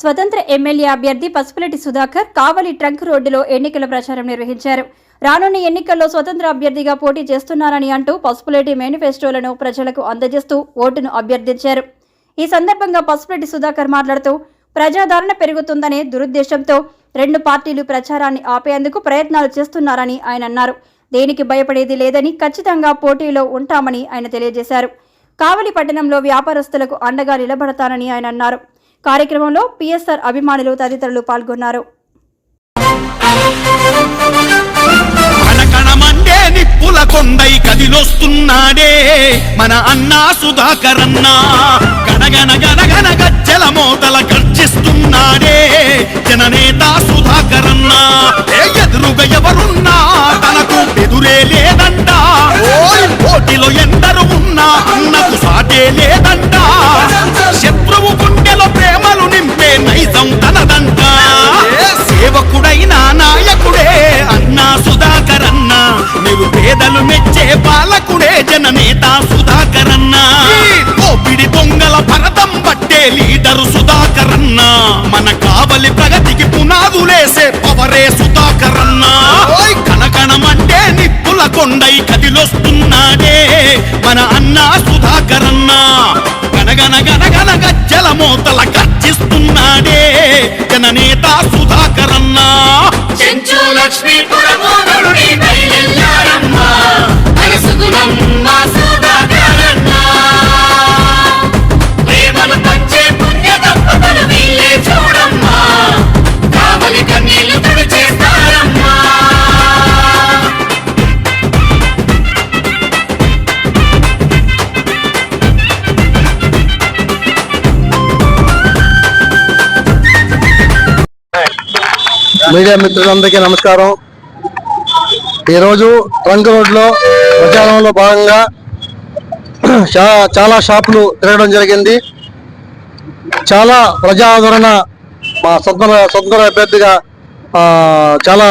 స్వతంత్ర ఎమ్మెల్యే అభ్యర్థి పసుపులెట్టి సుధాకర్ కావలి ట్రంక్ రోడ్డులో ఎన్నికల ప్రచారం నిర్వహించారు. రానున్న ఎన్నికల్లో స్వతంత్ర అభ్యర్థిగా పోటీ చేస్తున్నారని అంటూ పసుపులేటి మేనిఫెస్టోలను ప్రజలకు అందజేస్తూ ఓటును అభ్యర్థించారు. ఈ సందర్భంగా పసుపులేటి సుధాకర్ మాట్లాడుతూ ప్రజాదరణ పెరుగుతుందనే దురుద్దేశంతో రెండు పార్టీలు ప్రచారాన్ని ఆపేందుకు ప్రయత్నాలు చేస్తున్నారని ఆయన అన్నారు. దేనికి భయపడేది లేదని ఖచ్చితంగా పోటీలో ఉంటామని ఆయన తెలియజేశారు. కావలి పట్టణంలో వ్యాపారస్తులకు అండగా నిలబడతానని ఆయన అన్నారు. కార్యక్రమంలో పిఎస్ఆర్ అభిమానులు తదితరులు పాల్గొన్నారు. నిప్పుల కొండై కదిలొస్తున్నాడే మన అన్నా సుధాకరన్న. గణగణ గణగణ గజ్జల మోతల గర్జిస్తున్నాడే జననేత సుధాకరన్న. ఏ ఎదురుగా ఎవరున్నా తనకు ఎదురే లేదంట. పోటీలో ఎందరు ఉన్నా అన్నకు సాటే లేదంట. లీడరు సుధాకర్ అన్న మన కావలి ప్రగతికి పునాదులేసే పవరే సుధాకర్ అన్న కనకణమంటే నిప్పుల కొండై కదిలొస్తున్నాడే మన అన్నా సుధాకర్ అన్న గనగన గనగన గజ్జల మోతల గర్జిస్తున్నాడే జననేత సుధాకర్ అన్న చెంచు లక్ష్మీపురము మీడియా మిత్రులందరికీ నమస్కారం. ఈరోజు ట్రంక్ రోడ్లో ప్రచారంలో భాగంగా చాలా షాపులు తిరగడం జరిగింది. చాలా ప్రజాదరణ మా స్వతంత్ర స్వతంత్ర అభ్యర్థిగా చాలా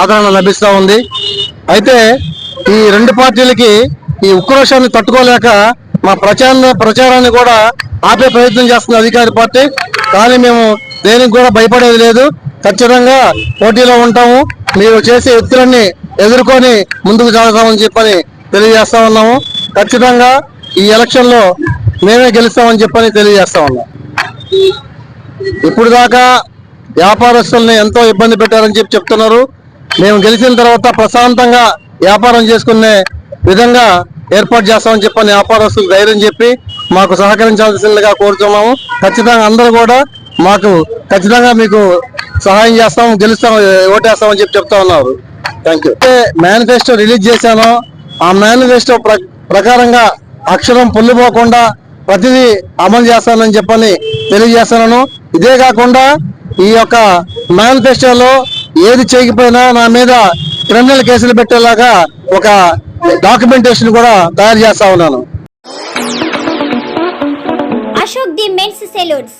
ఆదరణ లభిస్తూ ఉంది. అయితే ఈ రెండు పార్టీలకి ఈ ఉక్రోషాన్ని తట్టుకోలేక మా ప్రచార ప్రచారాన్ని కూడా ఆపే ప్రయత్నం చేస్తుంది అధికార పార్టీ. కానీ మేము దేనికి కూడా భయపడేది లేదు. ఖచ్చితంగా పోటీలో ఉంటాము. మీరు చేసే ఎత్తులన్నీ ఎదుర్కొని ముందుకు సాగుతామని చెప్పని తెలియజేస్తా ఉన్నాము. ఖచ్చితంగా ఈ ఎలక్షన్లో మేమే గెలుస్తామని చెప్పని తెలియజేస్తా ఉన్నాం. ఇప్పుడు దాకా వ్యాపారస్తుల్ని ఎంతో ఇబ్బంది పెట్టారని చెప్పి చెప్తున్నారు. మేము గెలిచిన తర్వాత ప్రశాంతంగా వ్యాపారం చేసుకునే విధంగా ఏర్పాటు చేస్తామని చెప్పని వ్యాపారస్తులు ధైర్యం చెప్పి మాకు సహకరించాల్సిందిగా కోరుతున్నాము. ఖచ్చితంగా అందరూ కూడా మాకు ఖచ్చితంగా మీకు సహాయం చేస్తాం గెలుస్తాం ఓటేస్తామని చెప్పి చెప్తా ఉన్నారు. థ్యాంక్ యూ మేనిఫెస్టో రిలీజ్ చేశాను. ఆ మేనిఫెస్టో ప్ర- ప్రకారంగా అక్షరం పొల్లిపోకుండా ప్రతిదీ అమలు చేస్తానని చెప్పని తెలియజేస్తున్నాను. ఇదే కాకుండా ఈ యొక్క మేనిఫెస్టోలో ఏది చేయకపోయినా నా మీద క్రిమినల్ కేసులు పెట్టేలాగా ఒక డాక్యుమెంటేషన్ కూడా తయారు చేస్తా ఉన్నాను. Ashok the men's salons.